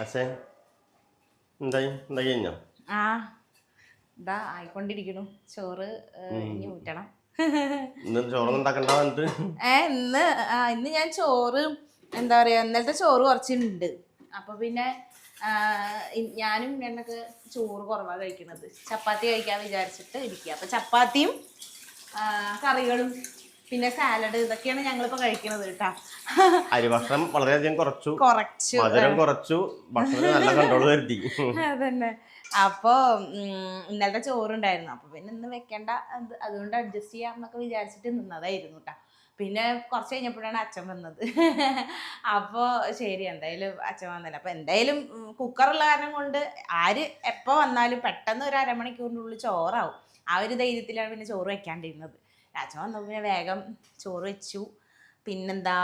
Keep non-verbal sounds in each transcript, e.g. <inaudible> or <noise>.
അച്ഛൻ എന്തായി എന്താ കഴിഞ്ഞോ? ആ ഇതാ ആയിക്കൊണ്ടിരിക്കണു ചോറ് ഇനി ഊറ്റണം. ഏ ഇന്ന് ആ, ഇന്ന് ഞാൻ ചോറ് എന്താ പറയാ ഇന്നലത്തെ ചോറ് കുറച്ചുണ്ട് അപ്പൊ പിന്നെ ഞാനും എന്നൊക്കെ ചോറ് കുറവാ കഴിക്കുന്നത് ചപ്പാത്തി കഴിക്കാൻ വിചാരിച്ചിട്ട് ഇരിക്കുക അപ്പൊ ചപ്പാത്തിയും കറികളും പിന്നെ സാലഡ് ഇതൊക്കെയാണ് ഞങ്ങളിപ്പോ കഴിക്കുന്നത് കേട്ടാ. അരി ഭക്ഷണം വളരെയധികം കുറച്ചു. കുറച്ചു മധുരം കുറച്ചു. ഭക്ഷണം നല്ല കണ്ട്രോൾ വരുത്തി. അതന്നെ. അപ്പോ ഇന്നലത്തെ ചോറുണ്ടായിരുന്നു. അപ്പൊ പിന്നെ ഇന്ന് വെക്കേണ്ട. അതുകൊണ്ട് അഡ്ജസ്റ്റ് ചെയ്യാം എന്നൊക്കെ വിചാരിച്ചിട്ട് നിന്നതായിരുന്നു കേട്ടാ. പിന്നെ കുറച്ച് കഴിഞ്ഞപ്പോഴാണ് അച്ഛൻ വന്നത്. അപ്പോൾ ശരി എന്തായാലും അച്ഛൻ വന്നില്ല. അപ്പൊ എന്തായാലും കുക്കറുള്ള കാരണം കൊണ്ട് ആര് എപ്പോ വന്നാലും പെട്ടെന്ന് ഒരു അരമണിക്കൂറിനുള്ളിൽ ചോറാവും. ആ ഒരു ധൈര്യത്തിലാണ് പിന്നെ ചോറ് വെക്കാണ്ടിരുന്നത്. അച്ഛൻ വന്നപ്പോൾ പിന്നെ വേഗം ചോറ് വെച്ചു. പിന്നെന്താ?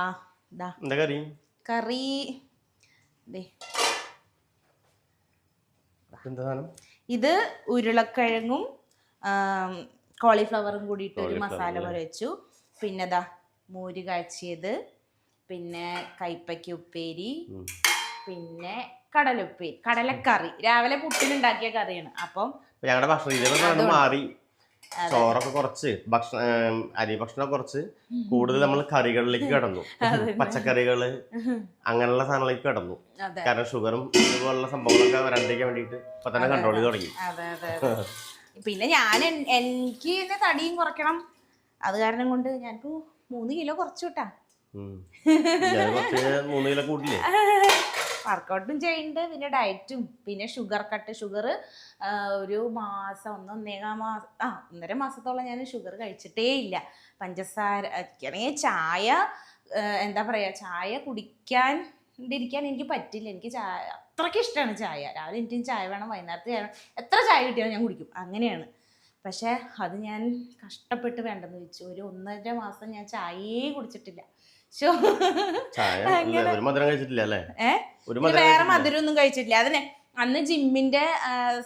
ഇതാ എന്താ കറി? കറി ഇത് ഉരുളക്കിഴങ്ങും കോളിഫ്ലവറും കൂടിയിട്ട് ഒരു മസാല പോലെ വെച്ചു. പിന്നെ ദാ മോര് കാഴ്ചയത് പിന്നെ കൈപ്പയ്ക്ക ഉപ്പേരി. പിന്നെ കടലുപ്പേരി. കടലക്കറി. രാവിലെ പുട്ടിനുണ്ടാക്കിയ കറിയാണ്. അപ്പം ഞങ്ങളുടെ ഭക്ഷണ രീതി മാറി. ചോറൊക്കെ കുറച്ച് ഭക്ഷണം അരി ഭക്ഷണം കുറച്ച് കൂടുതൽ നമ്മൾ കറികളിലേക്ക് കടന്നു. പച്ചക്കറികൾ അങ്ങനെയുള്ള സാധനങ്ങളിലേക്ക് കടന്നു. കാരണം ഷുഗറും ഇതുപോലുള്ള സംഭവങ്ങളൊക്കെ വരാണ്ടിരിക്കാൻ വേണ്ടിയിട്ട് ഇപ്പൊ തന്നെ കൺട്രോൾ ചെയ്ത് തുടങ്ങി. പിന്നെ ഞാൻ എനിക്ക് എന്നെ തടിയും കുറയ്ക്കണം. അത് കാരണം കൊണ്ട് ഞാനിപ്പോ മൂന്ന് കിലോ കുറച്ചു കേട്ടാ മൂന്ന് കിലോ കൂട്ടില്ലേ? <laughs> വർക്കൗട്ടും ചെയ്യുന്നുണ്ട് പിന്നെ ഡയറ്റും പിന്നെ ഷുഗർ കട്ട് ഷുഗർ ഒരു മാസം ഒന്ന് ഒന്നേകാം മാസം ആ ഒന്നര മാസത്തോളം ഞാൻ ഷുഗർ കഴിച്ചിട്ടേ ഇല്ല. പഞ്ചസാര എനിക്കാണെങ്കിൽ ചായ എന്താ പറയുക ചായ കുടിക്കാൻ ഇരിക്കാൻ എനിക്ക് പറ്റില്ല. എനിക്ക് ചായ അത്രയ്ക്ക് ഇഷ്ടമാണ് ചായ. രാവിലെ എനിക്കും ചായ വേണം വൈകുന്നേരത്ത് ചായ എത്ര ചായ കിട്ടിയാലും ഞാൻ കുടിക്കും. അങ്ങനെയാണ്. പക്ഷേ അത് ഞാൻ കഷ്ടപ്പെട്ട് വേണ്ടെന്ന് വെച്ചു. ഒരു ഒന്നര മാസം ഞാൻ ചായയേ കുടിച്ചിട്ടില്ല. ഒരു മധുരം കഴിച്ചിട്ടില്ല അല്ലേ? വേറെ. മധുരം ഒന്നും കഴിച്ചിട്ടില്ല. അതന്നെ അന്ന് ജിമ്മിന്റെ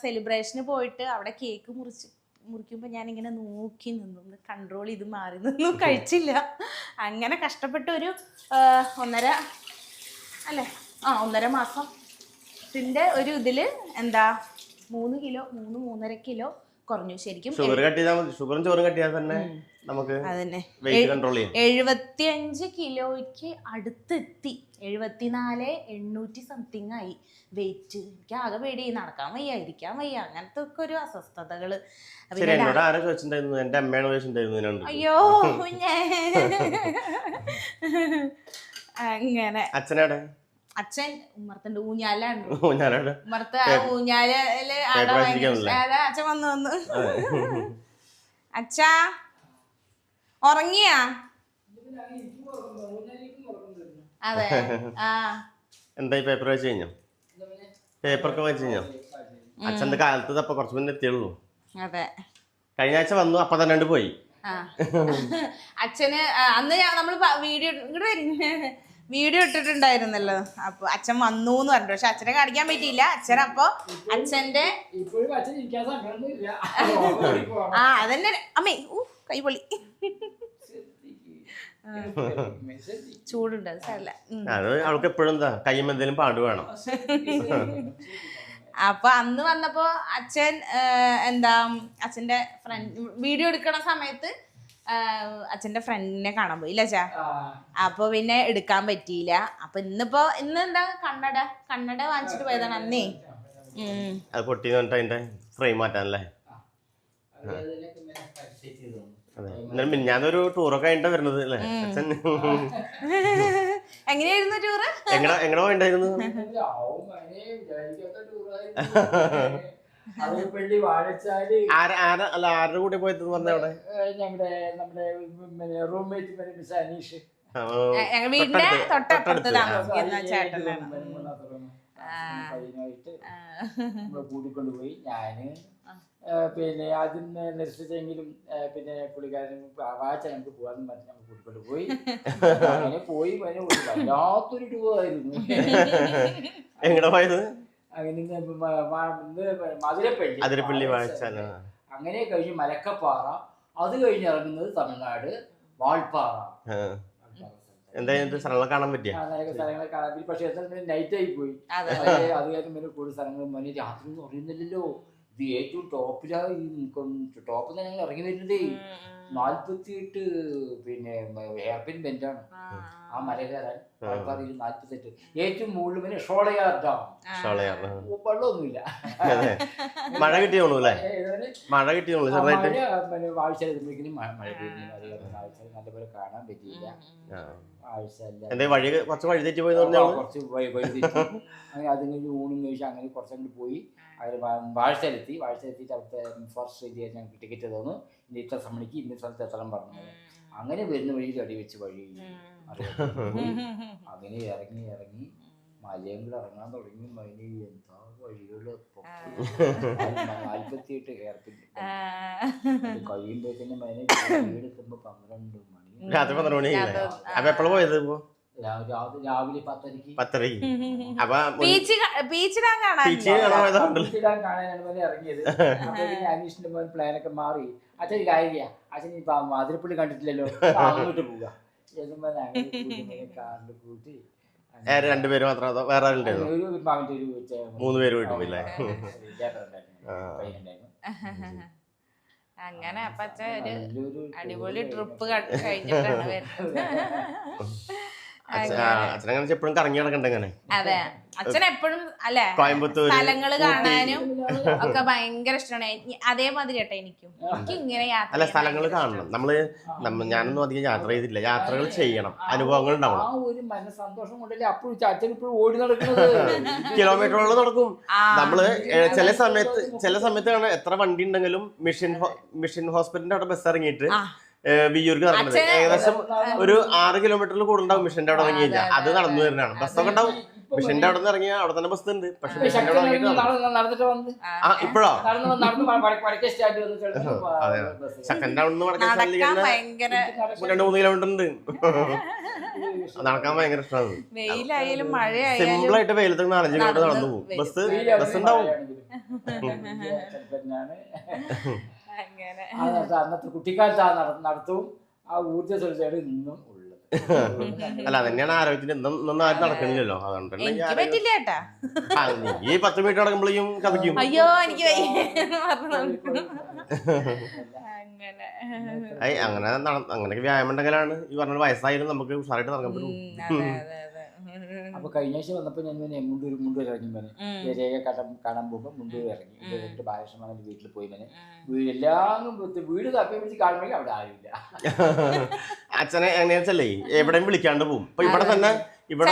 സെലിബ്രേഷന് പോയിട്ട് അവിടെ കേക്ക് മുറിച്ച് മുറിക്കുമ്പോൾ ഞാൻ ഇങ്ങനെ നോക്കി നിന്നു. കൺട്രോൾ ചെയ്ത് മാറി നിന്നു. കഴിച്ചില്ല. അങ്ങനെ കഷ്ടപ്പെട്ട ഒരു ഒന്നര അല്ലേ? ആ ഒന്നര മാസം. ത്തിന്റെ ഒരു ഇതിൽ എന്താ മൂന്ന് കിലോ മൂന്ന് മൂന്നര കിലോ കുറഞ്ഞു. ശരിക്കും ഷുഗർ കട്ട് ചെയ്താൽ ഷുഗറും ചോറും കട്ട് ചെയ്താൽ തന്നെ. നമുക്ക് അതന്നെ. ചെയ്യാം. എഴുപത്തിയഞ്ച് കിലോയ്ക്ക് അടുത്തെത്തി. എഴുപത്തിനാല് എണ്ണൂറ്റി സംതിങ് ആയി. വെയിറ്റ് എനിക്ക് ആകെ പേടി. നടക്കാൻ വയ്യ ഇരിക്കാൻ വയ്യ. അങ്ങനത്തെ ഒക്കെ ഒരു അസ്വസ്ഥതകൾ. അയ്യോ. അങ്ങനെ. അച്ഛനാടെ അച്ഛൻ ഉമ്മർത്തുണ്ട് ഊഞ്ഞാലാണ്. ഉമ്മർത്ത്? അതാ അച്ഛൻ വന്നു വന്നു. അച്ഛാ. ഉറങ്ങിയാ? അതെ. ആ. എന്തായി പേപ്പർ വായിച്ചു കഴിഞ്ഞോ? പേപ്പറൊക്കെ വായിച്ചു കഴിഞ്ഞോ? അച്ഛന്റെ കാലത്ത് അപ്പൊ കുറച്ച് മുന്നേ എത്തിയുള്ളൂ. അതെ. കഴിഞ്ഞ ആഴ്ച വന്നു അപ്പൊ തന്നെ പോയി. ആ. അച്ഛന് അന്ന് ഞാൻ നമ്മൾ വീഡിയോ വീഡിയോ ഇട്ടിട്ടുണ്ടായിരുന്നല്ലോ. അപ്പൊ അച്ഛൻ വന്നു എന്ന് പറഞ്ഞു പക്ഷെ അച്ഛനെ കാണിക്കാൻ പറ്റിയില്ല. അച്ഛൻ അപ്പൊ അച്ഛന്റെ ആ അതന്നെ. അമ്മേ ഊ കൈ പൊളി ചൂടുണ്ട് അത് സാരമില്ല അത് അവൾക്ക് എപ്പോഴും എന്താ കയ്യും എന്തെങ്കിലും പാട് വേണം. <laughs> അപ്പൊ അന്ന് വന്നപ്പോ അച്ഛൻ എന്താ അച്ഛന്റെ ഫ്രണ്ട് വീഡിയോ എടുക്കണ സമയത്ത് അച്ഛന്റെ ഫ്രണ്ടിനെ കാണാൻ പോയി അച്ഛാ? അപ്പൊ പിന്നെ എടുക്കാൻ പറ്റിയില്ല. അപ്പൊ ഇന്നിപ്പോ ഇന്ന് എന്താ കണ്ണട? കണ്ണട വാങ്ങിച്ചിട്ട് പോയതാണ് അന്നേ. ഉം. അത് പൊട്ടി ഫ്രെയിം മാറ്റാനല്ലേ? എന്നാലും മിഞ്ഞാന്നൊരു ടൂറൊക്കെ കഴിഞ്ഞിട്ടാ വരുന്നത് അല്ലേ? അച്ഛൻ. എങ്ങനെയായിരുന്നു ടൂറ്? എങ്ങനെ എങ്ങനെ പോയിണ്ടായിരുന്നു? <laughs> അല്ല ആരുടെ കൂടെ പോയത് പറഞ്ഞവിടെ നമ്മുടെ നമ്മുടെ റൂംമേറ്റ് മിസ് അനീഷ്. വീടിന്റെ തൊട്ടപ്പുറത്ത്. താമസിക്കുന്ന ചേട്ടനാണ്. ഞാൻ പിന്നെ ആദ്യം നിരസിച്ചെങ്കിലും പിന്നെ പുള്ളിക്കാരൻ വാച്ച നമുക്ക് പോകാന്ന് പറഞ്ഞ് നമുക്ക് കൂട്ടിക്കൊണ്ട് പോയി. അങ്ങനെ പോയി ഒരു വല്ലാത്തൊരു ടൂറായിരുന്നു എങ്ങനെ പോയത്? അങ്ങനെ മധുരപ്പള്ളി. അതിരപ്പള്ളി വാഴച്ചാൽ. അങ്ങനെ കഴിഞ്ഞ് മലക്കപ്പാറ. അത് കഴിഞ്ഞ് ഇറങ്ങുന്നത് തമിഴ്നാട് വാൾപ്പാറ. എന്തായാലും സ്ഥലങ്ങൾ കാണാൻ പറ്റിയ? സ്ഥലങ്ങളെ കാണാൻ പറ്റി. പക്ഷെ നൈറ്റ് ആയി പോയി. അതെ. കാരണം കൂടുതൽ സ്ഥലങ്ങൾ രാത്രി ഒന്നും അറിയുന്നില്ലല്ലോ. ഇത് ഏറ്റവും ടോപ്പിലാണ് ടോപ്പിൽ നിന്ന് ഞങ്ങൾ ഇറങ്ങി വരുന്നതേ. നാല്പത്തി എട്ട് പിന്നെ ഹെയർപിൻ ബെൻഡാണ് ആ മല കയറാൻ ആൾക്കാരിൽ നാല്പത്തെട്ട് ഏറ്റവും മുകളിൽ പിന്നെ ഷോളയാർ ഡാം. ഷോളയാർ വെള്ളമൊന്നുമില്ല. മഴ കിട്ടിയോളൂ അല്ലേ? മഴ കിട്ടിയോളൂ എത്തുമ്പോഴേക്കും മഴ നല്ലപോലെ കാണാൻ പറ്റിയില്ല. ആഴ്ച വഴി കുറച്ച് വഴി തെറ്റി കുറച്ച് വഴി- വഴി തെറ്റി. അങ്ങനെ അതിന് ഊണും കഴിച്ച് അങ്ങനെ കുറച്ചങ്ങോട്ട് പോയി. അങ്ങനെ വാഴ്ചയിലെത്തി. വാഴ്ചയിലെത്തിയിട്ട് അവിടുത്തെ ഫോറസ്റ്റ് ഏരിയ ഞങ്ങൾക്ക് ടിക്കറ്റ് തന്നു. ഇന്ന് ഇത്ര സമയത്ത് ഇന്ന സ്ഥലത്ത് എത്തണം പറഞ്ഞു അങ്ങനെ വരുന്ന വഴിയിൽ അടി വെച്ച് വഴി. <laughs> അങ്ങനെ ഇറങ്ങി ഇറങ്ങി. മലയും കൂടെ ഇറങ്ങാൻ തുടങ്ങി. അതിന് എന്താ വഴികൾ നാല്പത്തി എട്ട് ഹെയർപിൻ കഴിയുമ്പോഴത്തേനും മൈനെ വീടെത്തുമ്പോ പന്ത്രണ്ട് മണി. രാത്രി പന്ത്രണ്ട് മണി അപ്പൊ എപ്പോഴും പോയത് ഇപ്പോ? രാവിലെ പത്തരക്ക് പത്തരയ്ക്ക്. അപ്പൊ ബീച്ച് ബീച്ച് ഇടാൻ കാണാനാണ് മോനെ ഇറങ്ങിയത്. <laughs> അപ്പോഴേക്കും അനീഷിന്റെ പ്ലാനൊക്കെ മാറി. അച്ഛൻ കാര്യ അച്ഛൻ ഇപ്പൊ മാതിരപ്പള്ളി കണ്ടിട്ടില്ലല്ലോ. <laughs> അങ്ങോട്ട് പോവുക ചെല്ലുമ്പോ കാറിൽ കൂട്ടി രണ്ടുപേര് മാത്രം അതോ വേറെ ഒരു ഒരു മൂന്ന് പേര് വീട്ടിൽ പോയില്ലേ. അങ്ങനെ അപ്പച്ച ഒരു അടിപൊളി ട്രിപ്പ് കഴിഞ്ഞിട്ടാണ് വരുന്നത്. <laughs> അച്ഛനങ്ങനെ എപ്പോഴും കറങ്ങി നടക്കണ്ട ഇങ്ങനെ? അതെ. അച്ഛൻ എപ്പോഴും അല്ലെ? കോയമ്പത്തൂർ സ്ഥലങ്ങൾ കാണാനും ഒക്കെ ഭയങ്കര ഇഷ്ടമാണ്. അതേമാതിരി കേട്ടോ എനിക്കും. എനിക്ക് ഇങ്ങനെ യാത്ര അല്ല സ്ഥലങ്ങൾ കാണണം. നമ്മൾ ഞാനൊന്നും അധികം യാത്ര ചെയ്തില്ല യാത്രകൾ ചെയ്യണം. അനുഭവങ്ങൾ ആ ഉണ്ടാവണം ഒരു സന്തോഷം കൊണ്ടല്ലേ അപ്പോഴും അച്ഛൻ ഇപ്പോഴും ഓടി നടക്കുന്നത്? <laughs> കിലോമീറ്ററോളം നടക്കും. നമ്മൾ ചില സമയത്ത് ചില സമയത്താണ് കാണാൻ എത്ര വണ്ടി ഉണ്ടെങ്കിലും മിഷൻ മിഷൻ ഹോസ്പിറ്റലിന്റെ അവിടെ ബസ് ഇറങ്ങിയിട്ട് വിയ്യൂർക്ക് നടക്കുന്നത്. അച്ഛന് ഏകദേശം ഒരു ആറ് കിലോമീറ്ററിൽ കൂടുതൽ മിഷന്റെ അവിടെ ഇറങ്ങി കഴിഞ്ഞാൽ അത് നടന്നു വരുന്നതാണ്. ബസ്സൊക്കെ ഉണ്ടാവും. മിഷന്റെ അവിടെ നിന്ന് ഇറങ്ങിയ അവിടെ തന്നെ ബസ് ഉണ്ട്. പക്ഷെ മിഷന്റെ അവിടെ ഇറങ്ങിയിട്ട് നടന്നു. നടന്നിട്ട് വന്ന്. ആ ഇപ്പോഴോ? അതെ. സെക്കൻഡ് നിന്ന് വടക്കേ ഭയങ്കര രണ്ട് മൂന്ന് കിലോമീറ്റർ ഉണ്ട്. നടക്കാൻ ഭയങ്കര ഇഷ്ടമാണ്. വെയിലായാലും മഴയായാലും സിമ്പിൾ ആയിട്ട് വെയിലത്ത് നാലഞ്ച് കിലോമീറ്റർ നടന്നു പോകും. ബസ് ബസ് ഉണ്ടാവും. അങ്ങനെ. അന്നത്തെ കുട്ടിക്കാലത്ത് ആ നട- നടത്തവും ആ ഊർജസ്വലതയാണ് ഇന്നും ഉള്ളത്. <laughs> അല്ല അതന്നെയാണ് ആരോഗ്യത്തിന് ഇന്നും ആരും നടക്കണില്ലല്ലോ. അതുകൊണ്ട് എനിക്ക് പറ്റില്ല കേട്ടാ. നീ പത്ത് മിനിറ്റ് നടക്കുമ്പോഴേക്കും കഥയ്ക്കും. അയ്യോ എനിക്ക് വയ്യ. എന്ന് പറഞ്ഞു അങ്ങനെ അങ്ങനെ നട- അങ്ങനെയൊക്കെ വ്യായാമം ഉണ്ടെങ്കിലാണ് ഈ പറഞ്ഞ വയസ്സായാലും നമുക്ക് ഉഷാറായിട്ട് നടക്കാൻ പറ്റും അതെ അതെ അതെ അപ്പൊ കഴിഞ്ഞ ആഴ്ച വന്നപ്പോ ഞാൻ പിന്നെ മുണ്ടൂർ മുണ്ടൂർ ഇറങ്ങി പറഞ്ഞു. രേഖ കടം കാണാൻ പോകുമ്പോൾ മുണ്ടൂർ ഇറങ്ങി. എന്നിട്ട് ബാലകൃഷ്ണൻ വീട്ടിൽ പോയി പിന്നെ ഉം. എല്ലാം വീട് തപ്പി പിടിച്ച് കാണുമ്പോഴേ അവിടെ ആരുമില്ല. അച്ഛനെ എങ്ങനെയാ വെച്ചല്ലേ എവിടെയും വിളിക്കാണ്ട് പോകും ഇപ്പൊ ഇവിടെ തന്നെ ഇവിടെ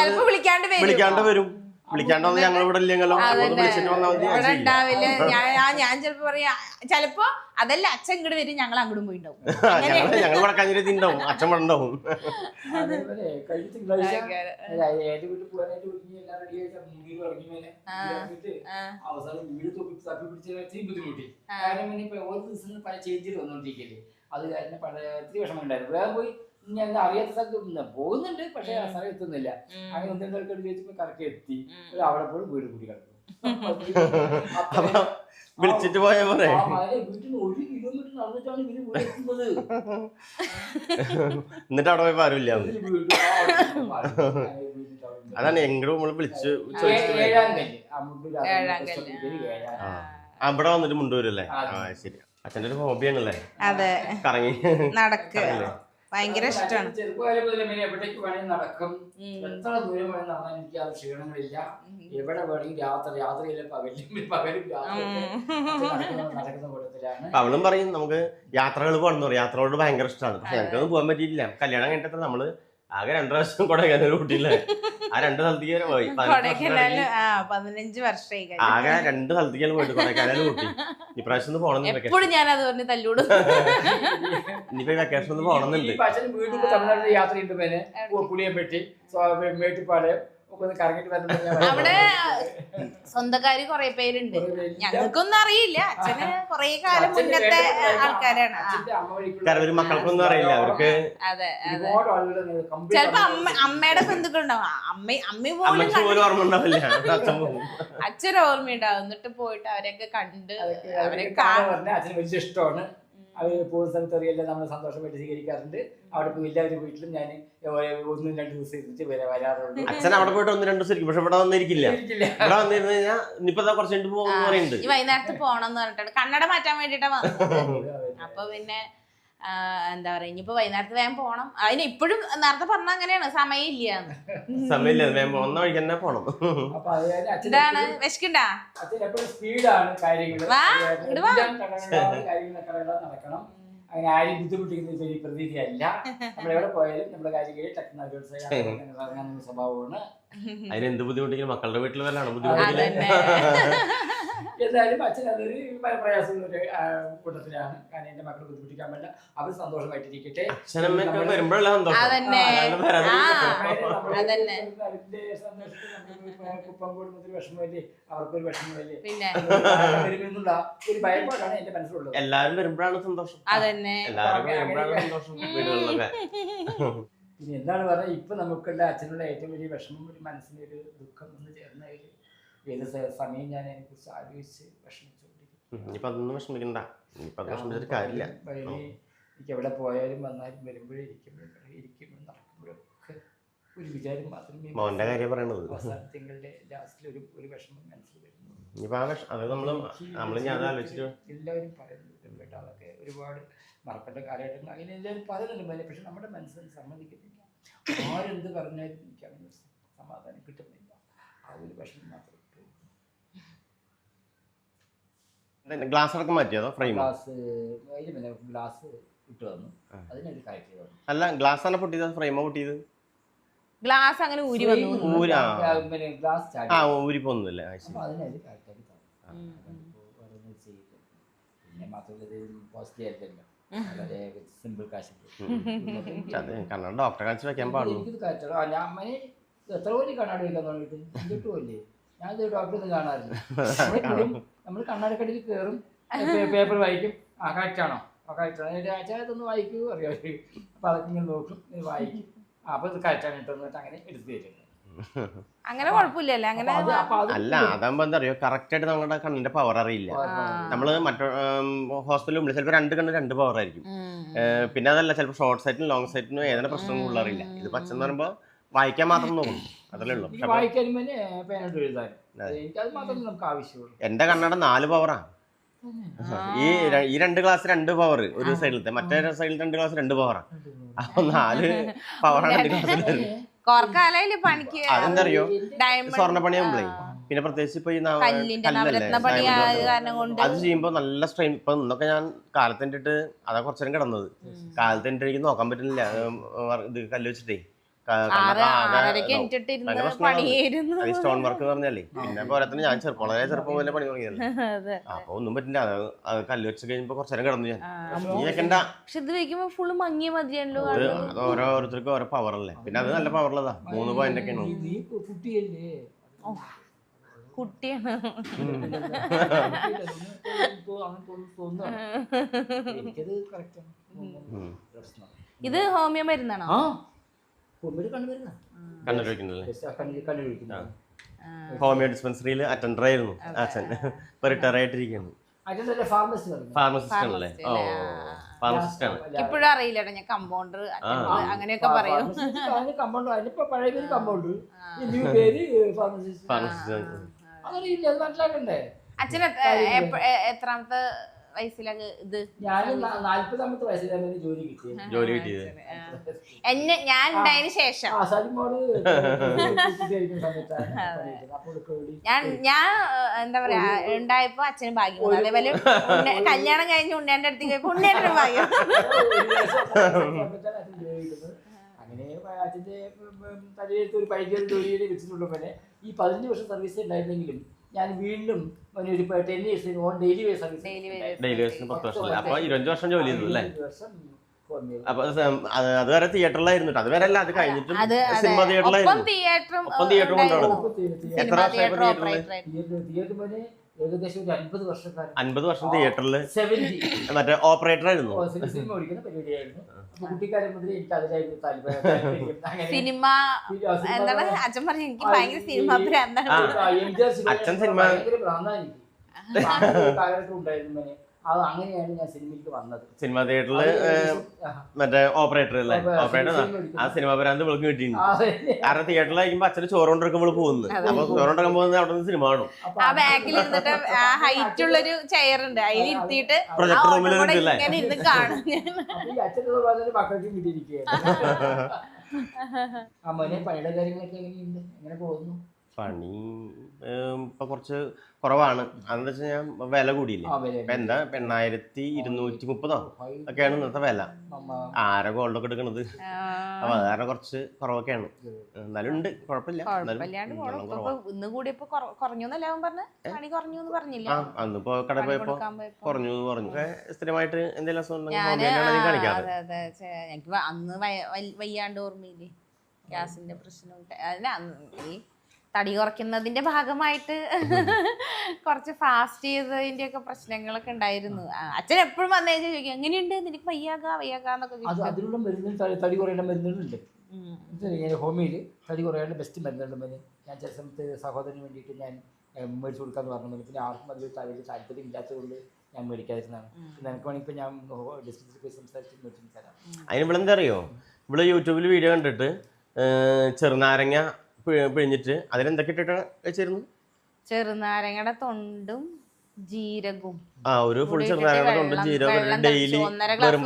വിളിക്കാണ്ട് വരും. വിളിക്കാണ്ട് ഞങ്ങൾ ഇവിടെ ഇല്ലെങ്കിലോ ഒന്ന് വിളിച്ചിട്ട് വന്നാൽ മതി. ഇവിടെ ഉണ്ടാവില്ല. ഞാൻ ഞാൻ ചിലപ്പോ പറയാ ചിലപ്പോ അതല്ല അച്ഛൻ ഇങ്ങോട്ട് വരും ഞങ്ങൾ അങ്ങോട്ടും പോയിണ്ടാവും. <laughs> ഞങ്ങൾ ഉണ്ടാവും അച്ഛൻ ഇവിടെ ഉണ്ടാവും. കഴിഞ്ഞ അവസാനം വീട് തൊപ്പി പിടിച്ച് ബുദ്ധിമുട്ടി. കാരണം ഇപ്പൊ ഓരോ പല ചേഞ്ചിൽ വന്നോണ്ടിരിക്കല്ലേ. അത് കാരണം പല ഒത്തിരി വിഷമം ഉണ്ടായിരുന്നു. വേറെ പോയി ഞാൻ അറിയാത്ത സ്ഥലത്ത് പോകുന്നുണ്ട് പക്ഷെ ആ സ്ഥലം എത്തുന്നില്ല. അങ്ങനെ ഒന്നും രണ്ടു ചോദിച്ചപ്പോ കറക്റ്റ് എത്തി. അവിടെ പോയി വീട് കൂടി കിടക്കും വിളിച്ചിട്ട് പോയ പോലെ എന്നിട്ട് അവിടെ പോയി ആരുമില്ല അവിടെ അവിടെ. അതാണ് എങ്കിലും നമ്മൾ വിളിച്ച് ആ, വന്നിട്ട് മുണ്ടുവരല്ലേ ആ. ആ ശരി. അച്ഛന്റെ ഒരു ഹോബിയാണല്ലേ? അതെ. കറങ്ങി. നടക്ക് ഭയങ്കര ഇഷ്ടമാണ് ചെറുപ്പകാലം മുതലേ ഇങ്ങനെ എവിടേക്ക് വേണമെങ്കിൽ നടക്കും. എത്ര ദൂരം വേണമെങ്കിൽ നടന്നാൽ എനിക്ക് അത് ക്ഷീണങ്ങളില്ല. എവിടെ വേണമെങ്കിൽ യാത്ര യാത്രയില്ല പകലും <laughs> പകലും രാത്രിയൊക്കെ നടക്കുന്ന നടക്കുന്ന കൂട്ടത്തിലാണ്. അവളും പറയും നമുക്ക് യാത്രകൾ പോകണം യാത്രകളോട് ഭയങ്കര ഇഷ്ടമാണ് പക്ഷെ ഞങ്ങൾക്കൊന്നും പോകാൻ പറ്റിയിട്ടില്ല. കല്യാണം കഴിഞ്ഞിട്ട് നമ്മൾ ആകെ രണ്ടു പ്രാവശ്യം കൊടൈക്കനാൽ കൂട്ടിയില്ലേ? ആ രണ്ട് സ്ഥലത്തേക്ക് വരെ പോയി കൊടൈക്കനാല് പതിനഞ്ച് വർഷമായി ആകെ രണ്ട് സ്ഥലത്തേക്കാണ് പോയിട്ട് കൊടൈക്കനാൽ കൂട്ടി. ഇപ്രാവശ്യം ഒന്ന് പോകണം എപ്പോഴും ഞാൻ അത് പറഞ്ഞ് തല്ലൂടും ഇനിയിപ്പോ വെക്കേഷൻ ഒന്ന് പോകണമെന്നുണ്ട് മേനെ പുളിയെപ്പറ്റി മേട്ടുപ്പാളയം അവിടെ സ്വന്തക്കാര് കൊറേ പേരുണ്ട്. ഞങ്ങൾക്കൊന്നും അറിയില്ല. അച്ഛന് <laughs> കൊറേ കാലം മുന്നത്തെ ആൾക്കാരാണ്. കാരണം മക്കൾക്കൊന്നും അറിയില്ല. അവർക്ക് അതെ അതെ. ചിലപ്പോ അമ്മ അമ്മയുടെ ബന്ധുക്കൾ ഉണ്ടാവും അമ്മ അമ്മ പോലും <laughs> അച്ഛൻ ഓർമ്മയുണ്ടാവും എന്നിട്ട് പോയിട്ട് അവരെയൊക്കെ കണ്ട് അവരെ അവരൊക്കെ വലിയ ഇഷ്ടമാണ്. അവർ പോകുന്ന സ്ഥലത്ത് അറിയില്ല നമ്മൾ സന്തോഷമായിട്ട് സ്വീകരിക്കാറുണ്ട്. അവിടെ പോയി എല്ലാവരും വീട്ടിലും ഞാൻ ഒന്നും രണ്ട് ദിവസം ഇരുന്നിട്ട് വരെ വരാറുണ്ട് അച്ഛൻ അവിടെ പോയിട്ട് ഒന്ന് രണ്ട് ദിവസം ഇരിക്കും പക്ഷെ ഇവിടെ വന്നിരിക്കില്ല. ഇവിടെ വന്നിരുന്നു കഴിഞ്ഞാൽ ഇനിയിപ്പോ കുറച്ച് കഴിഞ്ഞിട്ട് പോകും പറയുന്നുണ്ട്. ഈ വൈകുന്നേരത്ത് പോകണം എന്ന് പറഞ്ഞിട്ടാണ്. കണ്ണട മാറ്റാൻ വേണ്ടിട്ടാ <laughs> അപ്പൊ പിന്നെ എന്താ പറയാ ഇനിയിപ്പോ വൈകുന്നേരത്ത് വേഗം പോണം. അതിന് ഇപ്പോഴും നേരത്തെ പറഞ്ഞ അങ്ങനെയാണ് സമയമില്ല സമയമില്ല വേഗം വന്ന വഴിക്ക് തന്നെ പോണം. വിശക്കണ്ടാ? അച്ഛൻ എപ്പോഴും സ്പീഡാണ് കാര്യങ്ങൾ വാ, ഇങ്ങട് വാ. കാര്യങ്ങൾ നടക്കണം. അങ്ങനെ ആരും ബുദ്ധിമുട്ടിക്കുന്ന ഒരു പ്രതീതിയല്ല <laughs> നമ്മൾ എവിടെ പോയാലും നമ്മുടെ കാര്യങ്ങളിൽ ടെക്നോളജി സ്വഭാവമാണ്. <laughs> അതിന് എന്ത് ബുദ്ധിമുട്ടിക്കും മക്കളുടെ വീട്ടിൽ വല്ലാണ് ബുദ്ധിമുട്ടില്ല. <laughs> എന്തായാലും അച്ഛൻ അതൊരു പ്രയാസം ഒരു കൂട്ടത്തിലാണ്. കാരണം എന്റെ മക്കളെ ബുദ്ധിമുട്ടിക്കാൻ പറ്റില്ല. അവർ സന്തോഷമായിട്ടിരിക്കട്ടെ. അവരുടെ സന്തോഷത്തിൽ കുപ്പം കൂടുന്നൊരു വിഷമമില്ലേ? അവർക്കൊരു വിഷമമില്ലേ? പിന്നെ. വരുമെന്നുള്ള ഒരു ഭയപ്പാടാണ് എന്റെ മനസ്സിലുള്ളത്. എല്ലാവരും വരുമ്പോഴാണ് സന്തോഷം. എല്ലാരും വരുമ്പോഴാണ് സന്തോഷം വീടുകളിലൊക്കെ. <laughs> പിന്നെ എന്താണ് പറഞ്ഞാൽ ഇപ്പൊ നമുക്കുള്ള അച്ഛനുള്ള ഏറ്റവും വലിയ വിഷമം ഒരു മനസ്സിന്റെ ഒരു ദുഃഖം ഒന്ന് ചേർന്ന ഒരു ഏത് സമയം ഞാൻ അതിനെ കുറിച്ച് ആലോചിച്ച് വിഷമിച്ചുകൊണ്ടിരിക്കും എനിക്ക് എവിടെ പോയാലും വന്നാലും വരുമ്പോഴും ഇരിക്കുമ്പോഴും ഇരിക്കുമ്പോഴും നടക്കുമ്പോഴൊക്കെ ഒരു വിചാരം മാത്രമേ മോന്റെ കാര്യം പറയണത്. അവസാനത്തിങ്ങളുടെ ലാസ്റ്റിൽ ഒരു ഒരു വിഷമം മനസ്സിൽ വരുന്നു എല്ലാവരും പറയുന്നുണ്ട് കേട്ടോ അതൊക്കെ ഒരുപാട് മറക്കേണ്ട കാലഘട്ടങ്ങൾ അങ്ങനെ എല്ലാവരും പറയുന്നുണ്ട് മോനെ പക്ഷെ നമ്മുടെ മനസ്സിന് സമ്മതിക്കുന്നില്ല ആരെന്ത് പറഞ്ഞാലും എനിക്ക് അങ്ങനെ സമാധാനം കിട്ടുന്നില്ല. ആ ഒരു വിഷമം മാത്രമേ ഗ്ലാസ് അടക്കം മാറ്റിയോ അതോ ഫ്രെയിം? ഗ്ലാസ് അതിന് പിന്നെ ഗ്ലാസ് ഇട്ട് തന്നു. അതിനൊരു കാര്യം തന്നു അല്ല ഗ്ലാസ് ആണ് പൊട്ടിയത്? ഫ്രെയിമോ പൊട്ടിയത്? ഗ്ലാസ് അങ്ങനെ ഊരി വന്നു. ഊരി. പിന്നെ ഗ്ലാസ് ചാടി. ആ ഊരി പോകുന്നില്ല ആ, ശരി. അപ്പൊ അതിനൊരു തന്നു വേറെ ഒന്നും ചെയ്യില്ല. പിന്നെ മാത്രമല്ല ഇത് പോസിറ്റീവ് സിമ്പിൾ കാശ് കണ്ണട ഡോക്ടറെ കാണിച്ച് വെക്കാൻ പാടുള്ളൂ. എനിക്കിത് ആ, ഞാൻ അമ്മനെ എത്ര കോടി കണ്ണാടി വെക്കാൻ തുടങ്ങിയിട്ട്? ഞാൻ ഇത് ഡോക്ടറെ കാണാറില്ല. നമ്മൾ കണ്ണാടിക്കടയിൽ കയറും പേപ്പർ വായിക്കും. ആ കറക്റ്റാണോ ആ കറക്റ്റാണോ എന്നിട്ട് ആച്ചാ ഇതൊന്ന് വായിക്കൂ അറിയാം? അപ്പൊ അതൊക്കെ ഇങ്ങനെ നോക്കും ഇത് വായിക്കും. ആ, അപ്പൊ ഇത് കറക്റ്റാണ് കേട്ടോ എന്നിട്ട് അങ്ങനെ എടുത്തു തരും അങ്ങനെ കുഴപ്പമില്ലല്ലേ? അങ്ങനെ അല്ല അതാകുമ്പോ എന്താ അറിയോ? കറക്റ്റ് ആയിട്ട് നമ്മുടെ കണ്ണിന്റെ പവർ അറിയില്ല. നമ്മൾ മറ്റോ ഹോസ്പിറ്റലിൽ വിളിച്ച് ചിലപ്പോൾ രണ്ട് കണ്ണ് രണ്ട് പവർ ആയിരിക്കും. പിന്നെ അതല്ല ചിലപ്പോൾ ഷോർട്ട് സൈറ്റിനും ലോങ് സൈറ്റിനും ഏതാണ് പ്രശ്നം കൂടുതൽ അറിയില്ല. ഇത് പച്ച എന്ന് പറയുമ്പോ വായിക്കാൻ മാത്രം നോക്കും അതല്ലേ ഉള്ളൂ. എന്റെ കണ്ണട നാല് പവറാ ഈ ഈ രണ്ട് ക്ലാസ് രണ്ട് പവർ ഒരു സൈഡിലത്തെ മറ്റേ സൈഡിൽ രണ്ട് ക്ലാസ് രണ്ട് പവറാ അപ്പൊ നാല് പവറാണ് രണ്ട് ക്ലാസ്സിൽ കൊറക്കാലയിൽ പണിക്ക്? അതെന്താ അറിയോ ഡയമണ്ട് സ്വർണപ്പണിയാകുമ്പോഴേ പിന്നെ പ്രത്യേകിച്ച് ഇപ്പൊ ഈ അത് ചെയ്യുമ്പോ നല്ല സ്ട്രെയിൻ ഇപ്പൊ ഇന്നൊക്കെ ഞാൻ കാലത്തിന്റെ അതാ കുറച്ചേരം കിടന്നത്. കാലത്തിന്റെ എനിക്ക് നോക്കാൻ പറ്റുന്നില്ല. ഇത് കല്ല് വെച്ചിട്ടേ. സ്റ്റോൺ വർക്ക് പറഞ്ഞല്ലേ? പറഞ്ഞാലേ പിന്നെ പോരാത്തിന് ഞാൻ ചെറുപ്പം വളരെ ചെറുപ്പം മുതലേ പണി തുടങ്ങിയല്ലേ <laughs> അപ്പൊ ഒന്നും പറ്റില്ല. അത് കല്ല് വെച്ച് കഴിഞ്ഞപ്പോ കുറച്ചേരം കിടന്നു ഞാൻ. നീ വെക്കണ്ട. പക്ഷെ ഇത് വെക്കുമ്പോ ഫുള്ള് മങ്ങിയ മതിയല്ലോ അത് ഓരോരുത്തർക്കും ഓരോ പവർ അല്ലേ? പിന്നെ അത് നല്ല പവറുള്ളതാ മൂന്ന് പോയിന്റ് ഒക്കെ കുട്ടിയാണ്. <laughs> ഇത് ഹോമിയോ മരുന്നാണോ? കണ്ണൂർ വെക്കുന്നല്ലേ കണ്ണിൽ കണ്ടുപിടിക്കുന്നത് ഹോമിയോ ഡിസ്പെൻസറിയിൽ അറ്റൻഡർ ആയിരുന്നു അച്ഛൻ. ഇപ്പൊ റിട്ടയർ ആയിട്ടിരിക്കുന്നു. ഫാർമസിസ്റ്റ് ആണല്ലേ? ഓ ഫാർമസിസ്റ്റ് ആണ്. ഇപ്പോഴും അറിയില്ല ഞാൻ കമ്പൗണ്ടർ അങ്ങനെയൊക്കെ പറയും? കമ്പൗണ്ടർ അതിനിപ്പോ പഴയ പേര് കമ്പൗണ്ടർ ന്യൂ പേര് ഫാർമസിസ്റ്റ് ഫാർമസിസ്റ്റ് അതറിയില്ല അത് മനസ്സിലാക്കണ്ടേ? അച്ഛൻ എത്രാമത്തെ വയസ്സിലൊക്കെ ഇത് ജോലി കിട്ടിയത് ജോലി കിട്ടിയത് <laughs> എന്നെ ഞാൻ ഉണ്ടായതിന് ശേഷം. <laughs> ഞാൻ ഞാൻ എന്താ പറയാ ഉണ്ടായപ്പോ അച്ഛനും ഭാഗ്യം. അതേപോലെ കല്യാണം കഴിഞ്ഞ് ഉണ്ണേന്റെ അടുത്തേക്ക് പോയപ്പോ ഉണ്ണേന്റെ ഭാഗ്യം. അങ്ങനെ അച്ഛന്റെ ഒരു ജോലിയിൽ ഈ പതിനഞ്ച് വർഷം സർവീസ് ഉണ്ടായിരുന്നെങ്കിലും ഞാൻ വീണ്ടും ഒരു ten years on daily wage service Daily wage. Daily വേസിന് പത്ത് വർഷം അല്ലേ അപ്പൊ ഇരുപഞ്ച് വർഷം ജോലി ചെയ്തു അല്ലേ? വർഷം ഹോമിയോ. അപ്പൊ അത് അതുവരെ തിയേറ്ററിലായിരുന്നു കേട്ടോ. അതുവരെ അല്ല അത് കഴിഞ്ഞിട്ടും അത് അതെ സിനിമ തിയേറ്ററിലായിരുന്നു തിയേറ്ററും തിയേ- എത്ര സിനിമ തിയേറ്ററിൽ തിയേറ്റർ ഏകദേശം ഒരു അൻപത് വർഷം തിയേറ്ററിൽ മറ്റേ ഓപ്പറേറ്റർ ആയിരുന്നു. സിനിമ ഓടിക്കുന്ന പരിപാടിയായിരുന്നു. കുട്ടിക്കാലം മുതലേ എനിക്ക് അതിലായിരുന്നു <laughs> സിനിമ എന്താണ്? അച്ഛൻ പറഞ്ഞു എനിക്ക് ഭയങ്കര സിനിമ ഭ്രാന്താണ് അച്ഛൻ സിനിമ- ഭയങ്കര ഭ്രാന്താ എനിക്ക്. കാലഘട്ടം ഉണ്ടായിരുന്നു മോനെ. അത് അങ്ങനെയാണ് ഞാൻ സിനിമയ്ക്ക് വന്നത്. സിനിമ തിയേറ്ററിൽ മറ്റേ ഓപ്പറേറ്റർ അല്ലേ? ഓപ്പറേറ്റർ ആ സിനിമ പരാന്ത് വിളിക്ക് കിട്ടിയിട്ടുണ്ട്. ആ, കാരണം തിയേറ്ററിലായിരിക്കുമ്പോ അച്ഛന് ചോറ് കൊണ്ടിരിക്കുമ്പോൾ പോകുന്നത്. അപ്പൊ ചോറ് കൊണ്ടിരിക്കാൻ പോകുന്നത് അവിടെ നിന്ന് സിനിമ കാണും. ആ ബാക്കിൽ ഇരുന്നിട്ട് ആ ഹൈറ്റ് ഉള്ളൊരു ചെയർ ഉണ്ട്. അതിൽ ഇരുത്തിയിട്ട് പ്രൊജക്ടർ റൂമിൽ ഇരുന്ന് കാണും പറഞ്ഞൊരു മക്കൾക്ക് കിട്ടിയിരിക്കുകയാണ്. <laughs> അമ്മനെ പണിയുടെ കാര്യങ്ങളൊക്കെ എങ്ങനെയുണ്ട്? എങ്ങനെ പോകുന്നു? പണി ഇപ്പൊ കുറച്ച് കുറവാണ്. അതെന്താ വെച്ചാൽ ഞാൻ വില കൂടിയില്ലേ? ഇപ്പൊ എന്താ എണ്ണായിരത്തി ഇരുന്നൂറ്റി മുപ്പതോ? ഒക്കെയാണ് ഇന്നത്തെ വില. ആരെ ഗോൾഡൊക്കെ എടുക്കണത്? അപ്പൊ അത് കാരണം കുറച്ച് കുറവൊക്കെയാണ്. എന്നാലും ഉണ്ട് കുഴപ്പമില്ല. ഇന്ന് കുറഞ്ഞു പറഞ്ഞില്ല? അന്നിപ്പോ കട പോയപ്പോ കുറഞ്ഞു എന്ന് പറഞ്ഞു. സ്ഥിരമായിട്ട് എന്തെങ്കിലും അസുഖം കാണിക്കാറ് അതെ അതെ ചെ- അന്ന് വയ- വൽ- വയ്യാണ്ട് ഓർമ്മയില്ലേ? ഗ്യാസിന്റെ പ്രശ്നം. അല്ല അന്ന് ഈ തടി കുറയ്ക്കുന്നതിന്റെ ഭാഗമായിട്ട് <laughs> കുറച്ച് ഫാസ്റ്റ് ചെയ്തതിന്റെ ഒക്കെ പ്രശ്നങ്ങളൊക്കെ ഉണ്ടായിരുന്നു. അച്ഛൻ എപ്പോഴും വന്നു കഴിഞ്ഞാൽ ചോദിക്കും എങ്ങനെയുണ്ട്? നിനക്ക് വയ്യാക? വയ്യാകാന്നൊക്കെ അതിനുള്ള മരുന്ന് തടി തടി കുറയേണ്ട മരുന്നുകളുണ്ട്. ഉം. ഞാൻ ഹോമിയിൽ തടി കുറയാണ്ട് ബെസ്റ്റ് മരുന്നുണ്ട് മരുന്ന്. ഞാൻ ചില സമയത്ത് സഹോദരന് വേണ്ടിയിട്ട് ഞാൻ മേടിച്ചു കൊടുക്കാന്ന് പറഞ്ഞു മരുന്ന്. പിന്നെ ആർക്കും അതിൽ വലിയ താല്പര്യം ഇല്ലാത്തതുകൊണ്ട് ഞാൻ മേടിക്കാതിരുന്നതാണ്. പിന്നെ എനിക്ക് വേണമെങ്കിൽ ഇപ്പം ഞാൻ ഡിസ്ട്രിക്റ്റിൽ പോയി സംസാരിച്ച് മേടിച്ചു തരാം. അതിന് ഇവിടെ എന്താ അറിയോ? ഇവിടെ യൂട്യൂബിൽ വീഡിയോ കണ്ടിട്ട് ചെറുനാരങ്ങ പിഴിഞ്ഞിട്ട് അതിലെന്തൊക്കെ ഇട്ടിട്ടാണ് വെച്ചിരുന്നു? ചെറുനാരങ്ങയുടെ തൊണ്ടും ജീരകവും. ആ ഒരു ഫുൾ ചെറുനാരങ്ങയുടെ തൊണ്ടും ജീരകം ഡെയിലി വെറും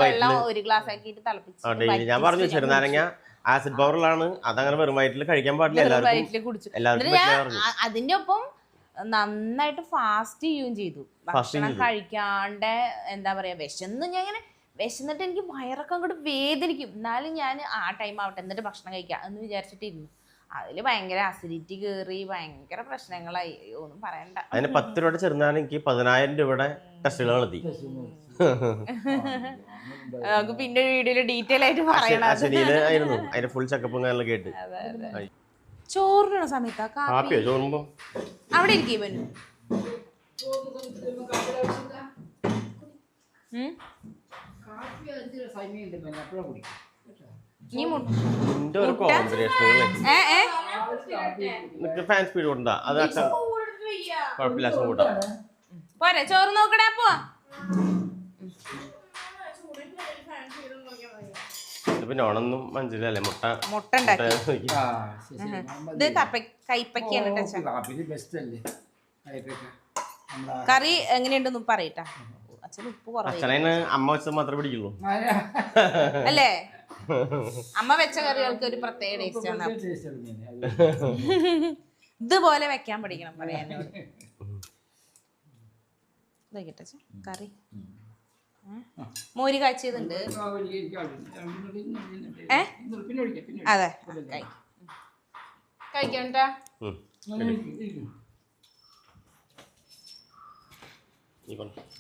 ഒരു ഗ്ലാസ് ആക്കിയിട്ട് ആ ഡെയിലി ഞാൻ പറഞ്ഞു ചെറുനാരങ്ങ ആസിഡ് പവറിലാണ് അതങ്ങനെ വെറും വയറ്റിൽ കഴിക്കാൻ പാടില്ല. എല്ലാവർക്കും എല്ലാവർക്കും അതിന്റെ ഒപ്പം നന്നായിട്ട് ഫാസ്റ്റ് ചെയ്യുകയും ചെയ്തു. ഭക്ഷണം. കഴിക്കാണ്ട് എന്താ പറയാ വിശന്ന് ഞാൻ ഇങ്ങനെ വിശന്നിട്ട് എനിക്ക് വയറൊക്കെ അങ്ങോട്ട് വേദനിക്കും. എന്നാലും ഞാൻ ആ ടൈം ആവട്ടെ എന്നിട്ട് ഭക്ഷണം കഴിക്കാം എന്ന് വിചാരിച്ചിട്ടിരുന്നു. അതിൽ ഭയങ്കര അസിഡിറ്റി കയറി ഭയങ്കര പ്രശ്നങ്ങളായി. ഒന്നും പറയണ്ട. അതിന് പത്ത് രൂപയുടെ എനിക്ക് പതിനായിരം രൂപയുടെ ടെസ്റ്റുകൾ നടത്തി നമുക്ക് പിന്നെ വീഡിയോയിൽ ഡീറ്റെയിൽ ആയിട്ട് പറയണം. ആയിരുന്നു. അതിന്റെ ഫുൾ ചെക്കപ്പും കാര്യങ്ങളും കേട്ട് ചോറിനുള്ള സമയത്താ? കാപ്പി? ഹാപ്പിയോ ചോറുമ്പോ? അവിടെ ഇരിക്കും ഇവന്. അപ്പോഴാണ് നീ നിന്റെ ഒരു കോമ്പിനേഷനുകളെ ഏ ഏ? നിനക്ക് ഫാൻ സ്പീഡ് കൊണ്ടാ അത് അച്ഛൻ കുഴപ്പമില്ല അച്ഛൻ കൂട്ടാം. പോരെ ചോറ് നോക്കടാ പോ ഇത് പിന്നെ ഉണന്നും മഞ്ചിലല്ലേ? മുട്ട മുട്ട ഉണ്ടാക്കി. മുട്ട ഇത് കപ്പ കൈപ്പക്കിയാണ് ടച്ച ബെസ്റ്റ് അല്ലേ. നമ്മളാ കറി എങ്ങനെയുണ്ടെന്ന് പറയട്ടാ. അച്ഛൻ ഉപ്പ് കുറവായി അച്ഛനതിന് അമ്മ വെച്ചത് മാത്രമേ പിടിക്കുള്ളൂ. അല്ലേ? അമ്മ വെച്ച കറികൾക്ക് ഒരു പ്രത്യേക ടേസ്റ്റ് ആണ്. ഇതുപോലെ വെക്കാൻ പഠിക്കണം പറയാനോട് ഇതായിക്കട്ടെ കറി. മോരി മോര് കാച്ചിയതുണ്ട്. ഏ? അതെ. കഴിക്കണ്ടാ.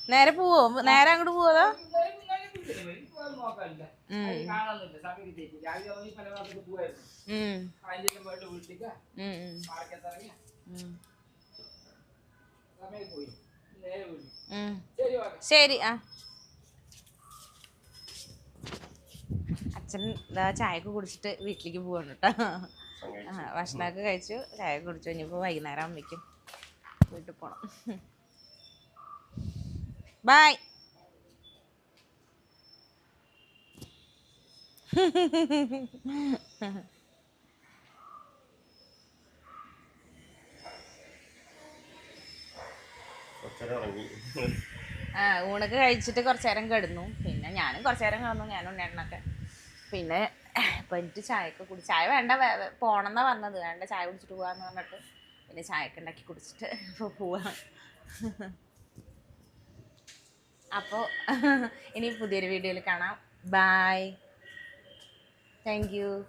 നേരെ പോവോ? നേരെ അങ്ങോട്ട് പോവോ ശരി ആ. അച്ഛൻ ചായയൊക്കെ കുടിച്ചിട്ട് വീട്ടിലേക്ക് പോവാണ് കേട്ടോ. ഭക്ഷണമൊക്കെ കഴിച്ചു ചായ കുടിച്ചു. കഴിഞ്ഞപ്പോൾ വൈകുന്നേരം ആകുമ്പോഴേക്കും വീട്ടിൽ പോണം. ബായ് കുറച്ചേരം ഉറങ്ങി ആ ഊണൊക്കെ കഴിച്ചിട്ട് കുറച്ചു നേരം കിടന്നു. പിന്നെ ഞാനും കുറച്ചു നേരം കിടന്നു ഞാനും എണ്ണൊക്കെ. പിന്നെ ഇപ്പം എനിക്ക് ചായയൊക്കെ കുടി ചായ വേണ്ട പോണെന്ന പറഞ്ഞത് വേണ്ട ചായ കുടിച്ചിട്ട് പോവാന്ന് പറഞ്ഞിട്ട് പിന്നെ ചായയൊക്കെ ഉണ്ടാക്കി കുടിച്ചിട്ട് പോവാണ്. അപ്പോൾ ഇനി പുതിയൊരു വീഡിയോയിൽ കാണാം. Bye Thank you.